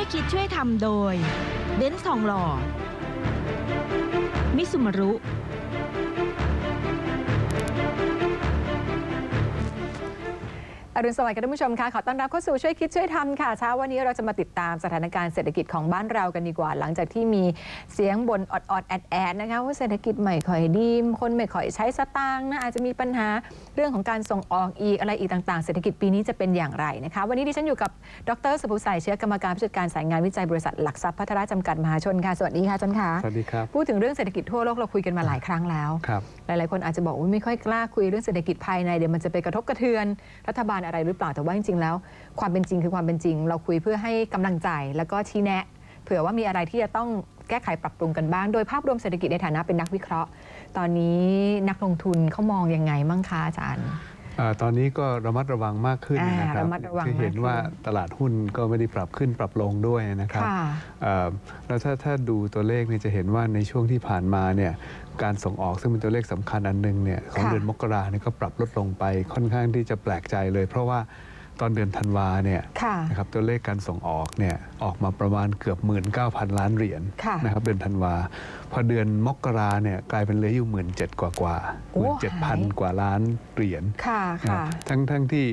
วยคิดช่วยทำโดย เบนซ์ทองหล่อ มิสุมารุ อรุณสวัสดิ์ค่ะท่านผู้ชมค่ะขอต้อนรับเข้าสู่ช่วยคิดช่วยทำค่ะเช้าวันนี้เราจะมาติดตามสถานการณ์เศรษฐกิจของบ้านเรากันดีกว่า หลังจากที่มีเสียงบนอดอดๆแอดแอดๆนะคะว่าเศรษฐกิจไม่ค่อยดีคนไม่ค่อยใช้สตางค์นะอาจจะมีปัญหาเรื่องของการส่งออกอีกอะไรอีกต่างๆ เศรษฐกิจปีนี้จะเป็นอย่างไรนะคะวันนี้ดิฉันอยู่กับดรสุภุสัยเชื้อกรรมการผู้จัดการสายงานวิจัยบริษัทหลักทรัพย์พัฒนาจำกัดมหาชนค่ะสวัสดีค่ะอาจารย์ค่ะสวัสดีครับพูดถึงเรื่องเศรษฐกิจทั่วโลกเราคุยกันมาหลายครั้งแล้วครับหลาย ๆ คนอาจจะบอกว่าไม่ค่อยกล้าคุยเรื่องเศรษฐกิจภายในเดี๋ยวมันจะไปกระทบกระเทือนรัฐบาลอะไรหรือเปล่าแต่ว่าจริงๆแล้ว ความเป็นจริงคือความเป็นจริง เราคุยเพื่อให้กำลังใจแล้วก็ชี้แนะ เผื่อว่ามีอะไรที่จะต้องแก้ไขปรับปรุงกันบ้าง โดยภาพรวมเศรษฐกิจในฐานะเป็นนักวิเคราะห์ ตอนนี้นักลงทุนเขามองยังไงมั่งคะอาจารย์ ตอนนี้ก็ระมัดระวังมากขึ้นอ่านะครับระมัดระวังคือเห็นมากขึ้นว่าตลาดหุ้นก็ไม่ได้ปรับขึ้นปรับลงด้วยนะครับค่ะอ่าแล้วถ้าถ้าดูตัวเลขเนี่ยจะเห็นว่าในช่วงที่ผ่านมาเนี่ยการส่งออกซึ่งเป็นตัวเลขสำคัญอันหนึงเนี่ยของค่ะเดือนมกราเนี่ยก็ปรับลดลงไปค่อนข้างที่จะแปลกใจเลย เพราะว่า ตอนเดือนธันวาเนี่ยค่ะนะครับตัวเลขการส่งออกเนี่ยออกมาประมาณเกือบ 19,000 ล้านเหรียญค่ะนะครับเดือนธันวา พอเดือนมกราเนี่ยกลายเป็นเหลืออยู่17,000กว่ากว่าโอ้หมื่นเจ็ดพันหายกว่าล้านเหรียญค่ะนะค่ะทั้งทั้งที่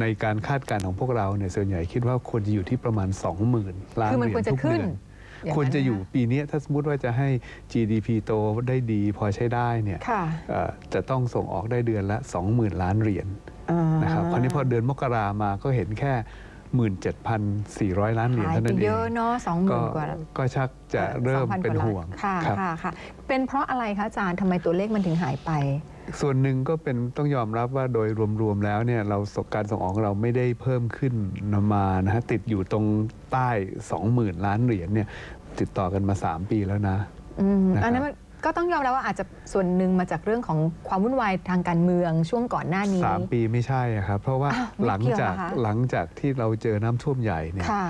ในการคาดการณ์ของพวกเราเนี่ยส่วนใหญ่คิดว่าควรจะอยู่ที่ประมาณ 20,000 ล้านคือมันเหรียควรญจะทุกขึ้นเดือนางควรจะอยู่นั้นปีนี้ถ้าสมมติว่าจะให้ GDP โตได้ดีพอใช้ได้เนี่ยค่ะเอ่อจะต้องส่งออกได้เดือนละ 20,000 ล้านเหรียญอ่า นะครับคราวนี้พอเดือนมกรามาก็เห็นแค่ 17,400 ล้านเหรียญหายเท่าไปนั้นเอเยงอะเนาะสองหมื่ก็นกว่าก็ชักจะเริ่ม2,000เป็นกาล้าห่วงค่ะครับค่ะค่ะเป็นเพราะอะไรคะอาจารย์ทำไมตัวเลขมันถึงหายไป ส่วนหนึ่งก็เป็นต้องยอมรับว่าโดยรวมๆแล้วเนี่ยเราสการส่งออกของเราไม่ได้เพิ่มขึ้นมานะฮะติดอยู่ตรงใต้ 20,000 ล้านเหรียญเนี่ยติดต่อกันมา 3 ปีแล้วนะอืมนะครับอันนั้นมัน ก็ต้องยอมรับว่าอาจจะส่วนหนึ่งมาจากเรื่องของความวุ่นวายทางการเมืองช่วงก่อนหน้านี้สามปีไม่ใช่อะครับ เพราะว่าอ้าวไม่หลังเกี่ยวจากเหรอคะ หลังจากที่เราเจอน้ำท่วมใหญ่เนี่ย ค่ะ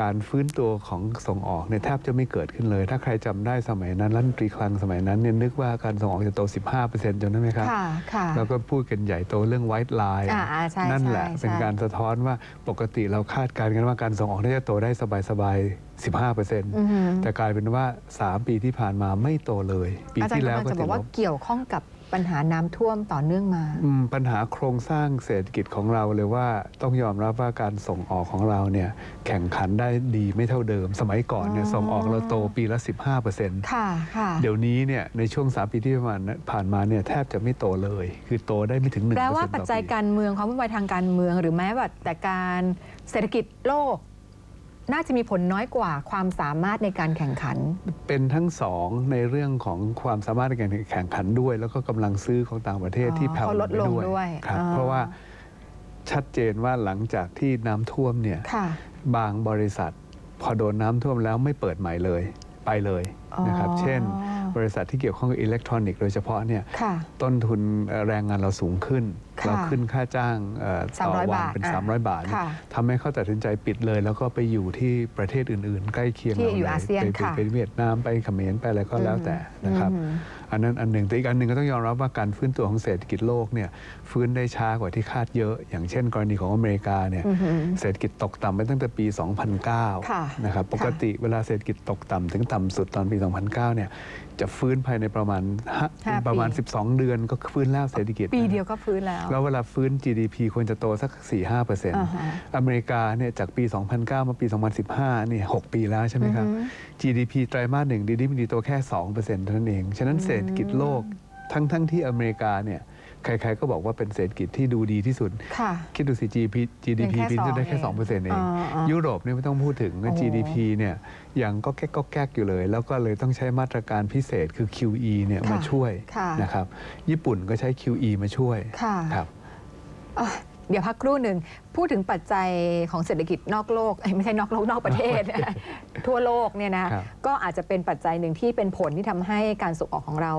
การฟื้นตัวของส่งออกเนี่ยแทบจะไม่เกิดขึ้นเลย ถ้าใครจำได้สมัยนั้นรัฐมนตรีคลังสมัยนั้นเนี่ยนึกว่าการส่งออกจะโต 15%จำได้ไหมครับค่ะค่ะแล้วก็พูดกันใหญ่โตเรื่องไวท์ไลน์อ่าอ่าใช่นั่นแหละใช่เป็นใช่การสะท้อนว่าปกติเราคาดการณ์กันว่าการส่งออกน่าจะโตได้สบายๆ15%อือหือแต่กลายเป็นว่า 3 ปีที่ผ่านมาไม่โตเลย ปีอาจารที่ย์แล้วกำลังก็จะบติอดกลว่าบเกี่ยวข้องกับ ปัญหาน้ำท่วมต่อเนื่องมา อืมปัญหาโครงสร้างเศรษฐกิจของเราเลยว่าต้องยอมรับว่าการส่งออกของเราเนี่ยแข่งขันได้ดีไม่เท่าเดิม สมัยก่อนเนี่ยอ๋อ ส่งออกเราโตปีละ 15%ค่ะค่ะ เดี๋ยวนี้เนี่ยในช่วง 3 ปีที่ผ่านผ่านมาเนี่ยแทบจะไม่โตเลย คือโตได้ไม่ถึง1%แปลว่าต่อปัจจัยปี การเมืองความวุ่นวายทางการเมือง หรือแม้ว่าแต่การเศรษฐกิจโลก น่าจะมีผลน้อยกว่าความสามารถในการแข่งขัน เป็นทั้งสองในเรื่องของความสามารถในการแข่งขันด้วย แล้วก็กำลังซื้อของต่างประเทศอ๋อที่แผ่วเขาลดไปลงด้วยด้วยครับอ่าเพราะว่าชัดเจนว่าหลังจากที่น้ำท่วมเนี่ยค่ะบางบริษัท พอโดนน้ำท่วมแล้วไม่เปิดใหม่เลยไปเลยนะครับอ๋อเช่น บริษัทที่เกี่ยวข้องกับอิเล็กทรอนิกส์โดยเฉพาะเนี่ยค่ะต้นทุนเอ่อแรงงานเราสูงขึ้นค่ะ เราขึ้นค่าจ้างเอ่อต่อ300วับาทเป็นอะ300 บาทเนี่ยค่ะทำให้เขาตัดสินใจปิดเลย แล้วก็ไปอยู่ที่ประเทศอื่น ๆ ใกล้เคียงที่เราอยู่ลอาเซียนไปค่ะไปเวียดนามไปเขมรไปอะไรก็แล้วแต่นะครับอืมอันนั้นอันหนึ่งแต่อีกอันหนึ่งก็ต้องยอมรับว่าการฟื้นตัวของเศรษฐกิจโลกเนี่ยฟื้นได้ช้ากว่าที่คาดเยอะ อย่างเช่น กรณีของอเมริกาเนี่ยอือหือเศรษฐกิจตกต่ำไปตั้งแต่ปีค่ะ2009นะครับปกติเวลาเศรษฐกิจตกต่ำถึงต่ำสุดตอนปี 2009เนี่ยจะฟื้นภายในประมาณห้าห้าปีประมาณ 12 เดือนก็ฟื้นแล้วเศรษฐกิจปีนะเดียวก็ฟื้นแล้วแล้วเวลาฟื้น GDP ควรจะโตสัก 4-5เปอร์เซ็นต์อ่าฮะอเมริกาเนี่ยจากปี 2009 มาปี 2015นี่6ปีแล้วใช่ไหมครับอือฮึ GDP ไตรมาสหนึ่ง GDP โตแค่2เปอร์เซ็นต์เท่านั้นเอง ฉะนั้นเศรษฐกิจโลกทั้งทั้งที่อเมริกาเนี่ย ใครๆก็บอกว่าเป็นเศรษฐกิจที่ดูดีที่สุดค่ะคิดดูสิ GDP GDP ยังแค่ปีนี้ได้แค่สอง2เปอร์เซ็นต์เองอ่าอ่ายุยุโรปเนี่ยไม่ต้องพูดถึงโอ้ GDP เนี่ยยังก็แก๊กก็แก๊กอยู่เลย แล้วก็เลยต้องใช้มาตรการพิเศษคือ QE เนี่ยค่ะมาช่วยค่ะนะครับญี่ปุ่นก็ใช้ QE มาช่วยค่ะครับอะเดี๋ยวพักครู่หนึ่ง พูดถึงปัจจัยของเศรษฐกิจนอกโลกเอ้ยไม่ใช่นอกโลกนอกประเทศ ทั่วโลกเนี่ยนะครับก็อาจจะเป็นปัจจัยหนึ่งที่เป็นผลที่ทำให้การส่งออกของเรา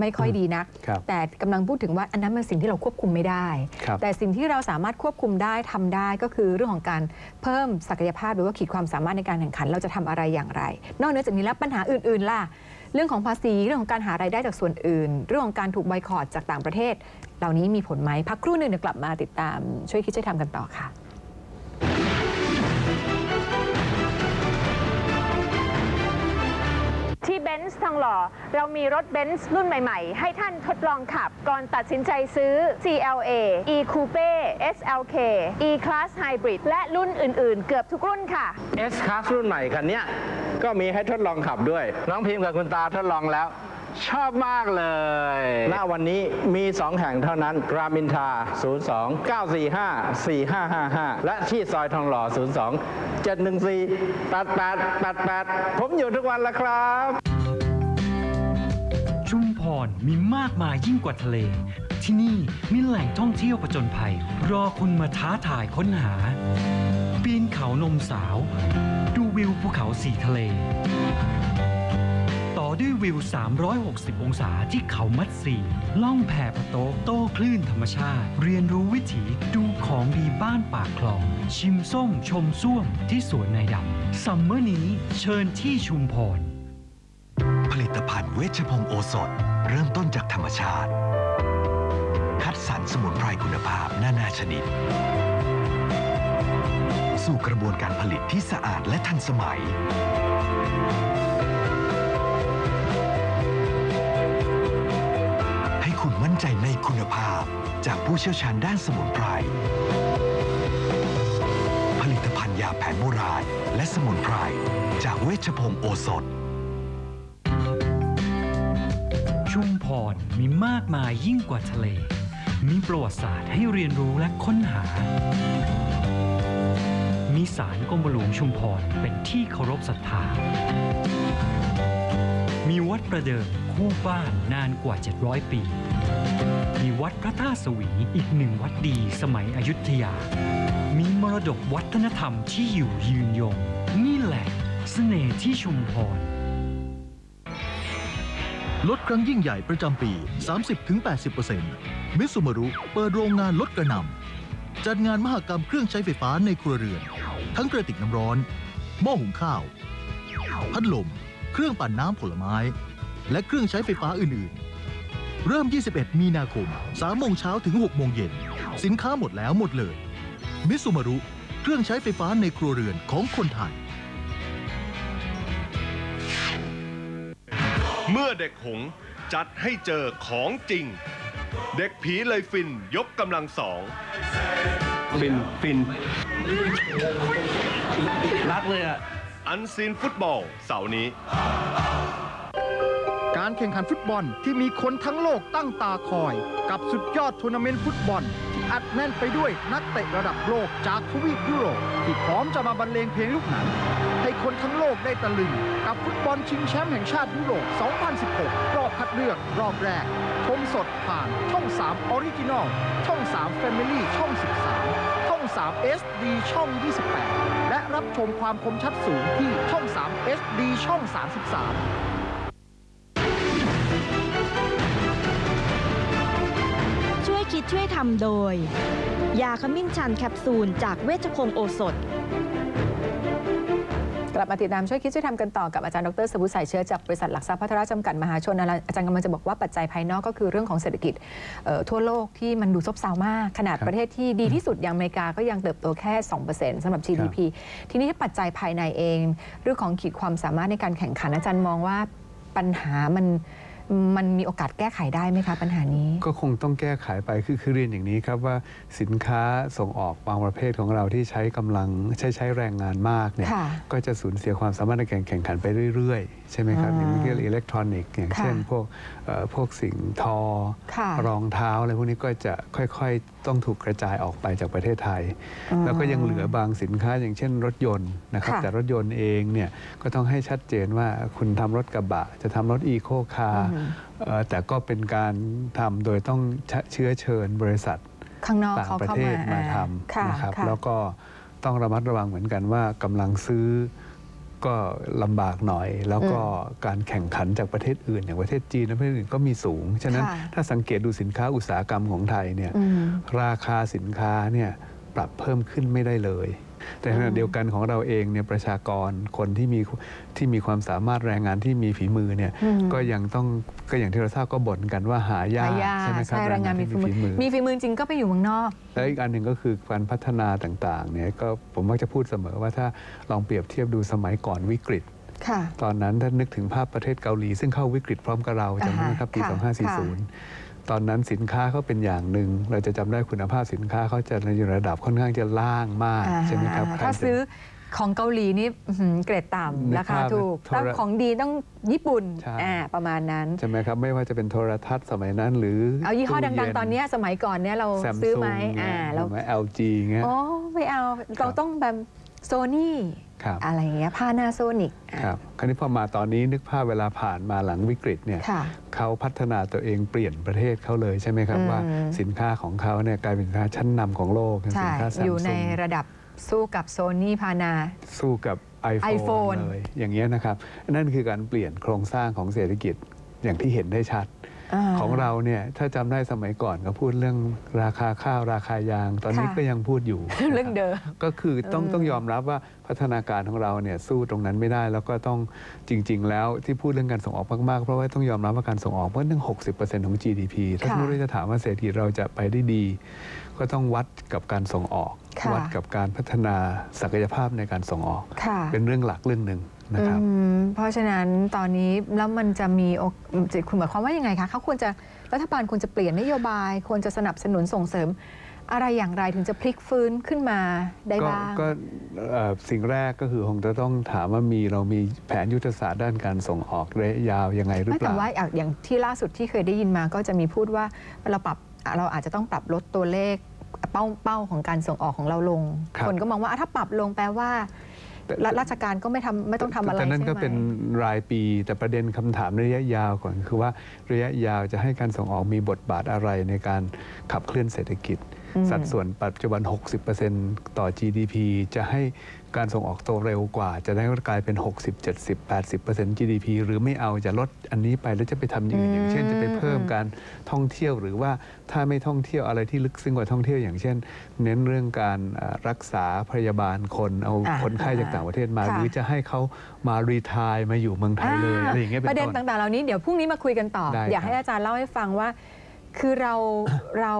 ไม่ค่อยดีนักครับแต่กำลังพูดถึงว่าอันนั้นเป็นสิ่งที่เราควบคุมไม่ได้ครับแต่สิ่งที่เราสามารถควบคุมได้ทำได้ก็คือเรื่องของการเพิ่มศักยภาพหรือว่าขีดความสามารถในการแข่งขันเราจะทำอะไรอย่างไร นอกเหนือจากนี้แล้วปัญหาอื่นๆล่ะเรื่องของภาษีเรื่องของการหารายได้จากส่วนอื่น เรื่องของการถูกไบคอรดจากต่างประเทศ เหล่านี้มีผลไหมพักครู่หนึ่งเดี๋ยวกลับมาติดตามช่วยคิดช่วยทำกันต่อค่ะ ทองหล่อ เรามีรถเบนซ์รุ่นใหม่ๆ ให้ท่านทดลองขับ ก่อนตัดสินใจซื้อ CLA E Coupe SLK E Class Hybrid และรุ่นอื่นๆ เกือบทุกรุ่นค่ะ S Class รุ่นใหม่คันนี้ก็มีให้ทดลองขับด้วย น้องพิมพ์กับคุณตาทดลองแล้วชอบมากเลย ณ วันนี้มี 2 แห่งเท่านั้น รามินทา02 945 4555 และที่ซอยทองหล่อ 02 714 8888 ผมอยู่ทุกวันละครับ พรมีมากมายยิ่งกว่าทะเล ที่นี่มีแหล่งท่องเที่ยวผจญภัย รอคุณมาท้าทายค้นหา ปีนเขานมสาว ดูวิวภูเขาสีทะเล ต่อด้วยวิว 360 องศาที่เขามัดสีล่องแพปะโต๊ะโต้คลื่นธรรมชาติ เรียนรู้วิถีดูของดีบ้านปากคลอง ชิมส้มชมส้วมที่สวนนายดำซัมเมอร์นี้เชิญที่ชุมพรผลิตภัณฑ์เวชพงโอสถ เริ่มต้นจากธรรมชาติ คัดสรรสมุนไพรคุณภาพนานาชนิด สู่กระบวนการผลิตที่สะอาดและทันสมัย ให้คุณมั่นใจในคุณภาพจากผู้เชี่ยวชาญด้านสมุนไพร ผลิตภัณฑ์ยาแผนโบราณและสมุนไพร จากเวชพงศ์โอสถ พรมีมากมายยิ่งกว่าทะเล มีประวัติศาสตร์ให้เรียนรู้และค้นหา มีศาลกรมหลวงชุมพรเป็นที่เคารพศรัทธา มีวัดประเดิมคู่บ้านนานกว่า 700 ปี มีวัดพระธาตุสวีอีกหนึ่งวัดดีสมัยอยุธยา มีมรดกวัฒนธรรมที่อยู่ยืนยง นี่แหละเสน่ห์ที่ชุมพร ลดครั้งยิ่งใหญ่ประจำปี 30-80%มิสุมารุเปิดโรงงานลดกระหน่ำจัดงานมหกรรมเครื่องใช้ไฟฟ้าในครัวเรือน ทั้งกระติกน้ำร้อน หม้อหุงข้าว พัดลม เครื่องปั่นน้ำผลไม้ และเครื่องใช้ไฟฟ้าอื่น ๆ เริ่ม 21 มีนาคม 3 โมงเช้าถึง 6 โมงเย็น สินค้าหมดแล้วหมดเลย มิสุมารุ เครื่องใช้ไฟฟ้าในครัวเรือนของคนไทย เมื่อเด็กหงส์จัดให้เจอของจริง เด็กผีเลยฟินยกกำลังสอง ฟิน ฟิน รักเลยอะ อันซีนฟุตบอลเสาร์นี้ การแข่งขันฟุตบอลที่มีคนทั้งโลกตั้งตาคอย กับสุดยอดทัวร์นาเมนต์ฟุตบอลที่อัดแน่นไปด้วยนักเตะระดับโลกจากทวีปยุโรปที่พร้อมจะมาบรรเลงเพลงลูกหนัง ให้คนทั้งโลกได้ตะลึง กับฟุตบอลชิงแชมป์แห่งชาติยุโรป 2016 รอบคัดเลือกรอบแรก ชมสดผ่านช่อง 3 Original ช่อง 3 Family ช่อง 13 ช่อง 3 SD ช่อง 28 และรับชมความคมชัดสูงที่ช่อง 3 SD ช่อง 33ช่วยคิดช่วยทำโดย ยาขมิ้นชันแคปซูลจากเวชพงโอสถ กลับมาติดตามช่วยคิดช่วยทำกันต่อกับอาจารย์ดรสบุสายเชื้อจากบริษัทหลักทรัพย์พัฒนาจำกัดมหาชนอะไรอาจารย์กำลังจะบอกว่าปัจจัยภายนอกก็คือเรื่องของเศรษฐกิจเอ่อทั่วโลกที่มันดูซบเซามาก ขนาดครับประเทศที่ดีที่สุดอย่างอเมริกาก็ยังเติบโตแค่ 2%สำหรับ GDP ทีนี้ปัจจัยภายในเอง เรื่องของขีดความสามารถในการแข่งขันอาจารย์มองว่าปัญหามัน มันมีโอกาสแก้ไขได้ไหมคะปัญหานี้ ก็คงต้องแก้ไขไปคือคือเรียนอย่างนี้ครับว่าสินค้าส่งออกบางประเภทของเราที่ใช้กำลังใช้ใช้แรงงานมากเนี่ยค่ะก็จะสูญเสียความสามารถในการแข่งขันไปเรื่อยๆ ใช่ไหมครับอ่าอย่างที่อิเล็กทรอนิกส์อย่างค่ะเช่นพวกเอ่อพวกสิ่งทอค่ะรองเท้าอะไรพวกนี้ก็จะค่อยๆ ต้องถูกกระจายออกไปจากประเทศไทย แล้วก็ยังเหลือบางสินค้าอย่างเช่นรถยนต์นะครับค่ะแต่รถยนต์เองเนี่ยก็ต้องให้ชัดเจนว่าคุณทำรถกระบะ จะทำรถอีโคคาร์อือฮึเอ่อแต่ก็เป็นการทำโดยต้องเชื้อเชิญบริษัทข้างนอกต่างเขาประเข้าเทมาศมาทค่ะำนะครับค่ะแล้วก็ต้องระมัดระวังเหมือนกันว่ากำลังซื้อ ก็ลำบากหน่อย แล้วก็การแข่งขันจากประเทศอื่น อย่างประเทศจีนและประเทศอื่นก็มีสูง ฉะนั้นค่ะถ้าสังเกตดูสินค้าอุตสาหกรรมของไทยเนี่ยอืมราคาสินค้าเนี่ยปรับเพิ่มขึ้นไม่ได้เลย แต่ขณะเดียวกันของเราเองเนี่ยประชากรคนที่มีที่มีความสามารถแรงงานที่มีฝีมือเนี่ยอืมก็ยังต้องก็อย่างที่เราทราบก็บ่นกันว่าหายากหายากใช่ไหมครับใช่แรงงานมีฝีมือมีฝีมือจริงก็ไปอยู่เมืองนอกแล้วอีกอันหนึ่งก็คือการพัฒนาต่างๆเนี่ยก็ผมมักจะพูดเสมอว่าถ้าลองเปรียบเทียบดูสมัยก่อนวิกฤตค่ะตอนนั้นถ้านึกถึงภาพประเทศเกาหลี ซึ่งเข้าวิกฤตพร้อมกับเราจำได้ไหมครับปีอ่าฮะค่ะ2540 ตอนนั้นสินค้าเขาเป็นอย่างหนึ่งเราจะจำได้คุณภาพสินค้าเขาจะในระดับค่อนข้างจะล่างมากอ่าใช่ไหมครับถ้าใครจะซื้อของเกาหลีนี่อื้อหือเกรดต่ำนึกราคาภาพถูกโทรต้องของดีต้องญี่ปุ่นใช่อ่าประมาณนั้น ใช่ไหมครับ ไม่ว่าจะเป็นโทรทัศน์สมัยนั้น หรือ เอายี่ห้อตู้ดังเย็ๆตอนเนี้ยสมัยก่อนเนี่ยเราแซมซื้อซุไหมงอ่าแล้เราว LG เงี้ยอ๋อไม่เอาเราต้องแบบ โซนี่ครับอะไรอย่างเงี้ยพานาโซนิกครับคราวนี้พอมาตอนนี้นึกภาพเวลาผ่านมาหลังวิกฤตเนี่ยค่ะเขาพัฒนาตัวเองเปลี่ยนประเทศเขาเลยใช่ไหมครับอืมว่าสินค้าของเขาเนี่ยกลายเป็นสินค้าชั้นนำของโลกเป็นใช่สินค้าแซมอยู่ในซุงระดับสู้กับโซนี่พานา สู้กับ iPhone, iPhone เลยอย่างเงี้ยนะครับ นั่นคือการเปลี่ยนโครงสร้างของเศรษฐกิจอย่างที่เห็นได้ชัด ของเราเนี่ยถ้าจำได้สมัยก่อนก็พูดเรื่องราคาข้าวราคายาง ตอนนี้ค่ะก็ยังพูดอยู่เรื่องเดิมก็คือต้องอืมต้องยอมรับว่าพัฒนาการของเราเนี่ยสู้ตรงนั้นไม่ได้แล้วก็ต้องจริง ๆ แล้วที่พูดเรื่องการส่งออกมากๆเพราะว่าต้องยอมรับว่าการส่งออกมันตั้ง60%ของ GDP ถ้าค่ะสมมติว่าจะถามว่าเศรษฐกิจเราจะไปได้ดี ก็ต้องวัดกับการส่งออกค่ะวัดกับการพัฒนาศักยภาพในการส่งออกค่ะเป็นเรื่องหลักเรื่องหนึ่ง นะครับอืมเพราะฉะนั้นตอนนี้แล้วมันจะมีโอกคุณหมายความว่ายังไงคะเขาควรจะรัฐบาลควรจะเปลี่ยนนโยบายควรจะสนับสนุนส่งเสริม อะไรอย่างไรถึงจะพลิกฟื้นขึ้นมาได้ก็บ้างก็เอ่อสิ่งแรกก็คือคงจะต้องถามว่ามีเรามีแผนยุทธศาสตร์ด้านการส่งออกระยะยาวยังไงหรือไม่เปแต่ล่าว่าอะอย่างที่ล่าสุดที่เคยได้ยินมาก็จะมีพูดว่าเราปรับเราอาจจะต้องปรับลดตัวเลขเป้าเป้าของการส่งออกของเราลงครับคนก็มองว่าอะถ้าปรับลงแปลว่าแต่ รัฐราชการก็ไม่ทำไม่ต้องทำอะไรแต่นั่นใช่ก็ไหมเป็นรายปีแต่ประเด็นคำถามระยะยาวก่อนคือว่าระยะยาวจะให้การส่งออกมีบทบาทอะไรในการขับเคลื่อนเศรษฐกิจอืม สัดส่วนปัจจุบัน 60%ต่อ GDP จะให้การส่งออกโตเร็วกว่า จะได้กลายเป็น 60 70 80% GDP หรือไม่เอาจะลดอันนี้ไปแล้วจะไปทำอย่างอื่นอย่างเช่น จะไปเพิ่มการท่องเที่ยวหรือว่าถ้าไม่ท่องเที่ยวอะไรที่ลึกซึ้งกว่าท่องเที่ยวอย่างเช่น เน้นเรื่องการเอ่อรักษาพยาบาลคนเอาอ่าคนไข้จากต่างประเทศมาค่ะหรือจะให้เขามารีทายมาอยู่เมืองไทยเลยอะไรอย่างเงี้ยเป็ประนเด็นต้นต่างๆเหล่านี้เดี๋ยวพรุ่งนี้มาคุยกันต่อได้อยากให้ครับอาจารย์เล่าให้ฟังว่า คือเราเรา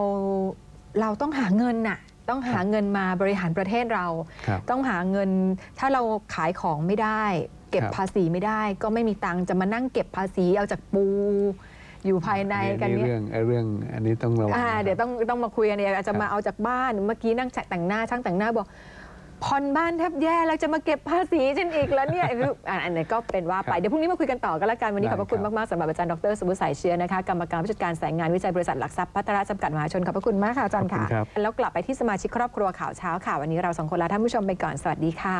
เราต้องหาเงินน่ะต้องหาเงินมาบริหารประเทศเรา ครับ ต้องหาเงินถ้าเราขายของไม่ได้ เก็บครับ ภาษีไม่ได้ ก็ไม่มีตังค์จะมานั่งเก็บภาษีเอาจากปู อยู่ภายในกันนี่เนี่ย เรื่องไอ้เรื่องอันนี้ต้องระวังอ่านะครับ เดี๋ยวต้องต้องมาคุยกันเนี่ยอาจจะครับมาเอาจากบ้านเมื่อกี้นั่งแต่งหน้าช่างแต่งหน้าบอก ผ่อนบ้านแทบแย่แล้วจะมาเก็บภาษีฉันอีกแล้วเนี่ยคืออ่าอันนี้ก็เป็นว่าไป เดี๋ยวพรุ่งนี้มาคุยกันต่อกันละกัน วันนี้ขอบพระคุณมาก ๆสำหรับอาจารย์ดรสมบูรณ์สายเชื้อนะคะกรรมการผู้จัดการสายงานวิจัยบริษัทหลักทรัพย์พัฒนาจำกัดมหาชนขอบพระคุณมากค่ะอาจารย์ขอบค่ะคุณครับ แล้วกลับไปที่สมาชิกครอบครัวข่าวเช้าค่ะ วันนี้เราสองคนลาท่านผู้ชมไปก่อนสวัสดีค่ะ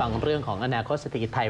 ฟังเรื่องของอนาคตเศรษฐกิจไทย